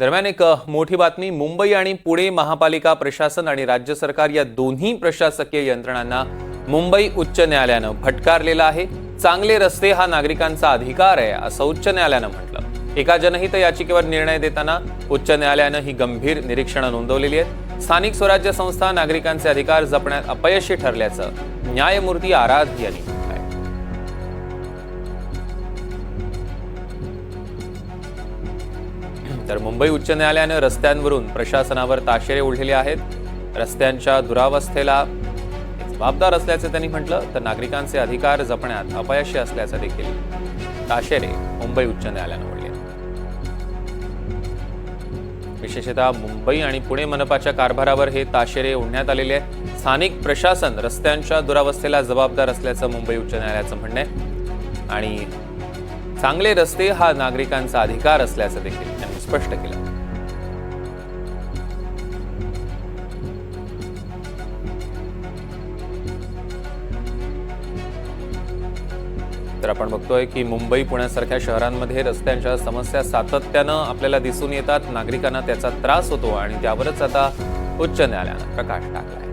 दरम्यान एक मोठी बातमी. मुंबई आणि पुणे महापालिका प्रशासन आणि राज्य सरकार या दोन्ही प्रशासकीय यंत्रणांना मुंबई उच्च न्यायालयानं फटकारलेला आहे. चांगले रस्ते हा नागरिकांचा अधिकार आहे असं उच्च न्यायालयानं म्हटलं. एका जनहित याचिकेवर निर्णय देताना उच्च न्यायालयानं ही गंभीर निरीक्षणं नोंदवलेली आहेत. स्थानिक स्वराज्य संस्था नागरिकांचे अधिकार जपण्यात अपयशी ठरल्याचं न्यायमूर्ती आराध यांनी तर मुंबई उच्च न्यायालयानं रस्त्यांवरून प्रशासनावर ताशेरे ओढलेले आहेत. रस्त्यांच्या दुरावस्थेला जबाबदार असल्याचं त्यांनी म्हटलं तर नागरिकांचे अधिकार जपण्यात अपयशी असल्याचं देखील ताशेरे मुंबई उच्च न्यायालयानं ओढले विशेषतः मुंबई आणि पुणे मनपाच्या कारभारावर हे ताशेरे ओढण्यात आलेले आहे स्थानिक प्रशासन रस्त्यांच्या दुरावस्थेला जबाबदार असल्याचं मुंबई उच्च न्यायालयाचं म्हणणं आहे. आणि चांगले रस्ते हा नागरिकांचा अधिकार असल्याचं देखील त्यांनी स्पष्ट केला. तर आपण बघतोय की मुंबई पुण्यासारख्या शहरांमध्ये रस्त्यांच्या समस्या सातत्यानं आपल्याला दिसून येतात. नागरिकांना त्याचा त्रास होतो आणि त्यावरच आता उच्च न्यायालयानं प्रकाश टाकलाय.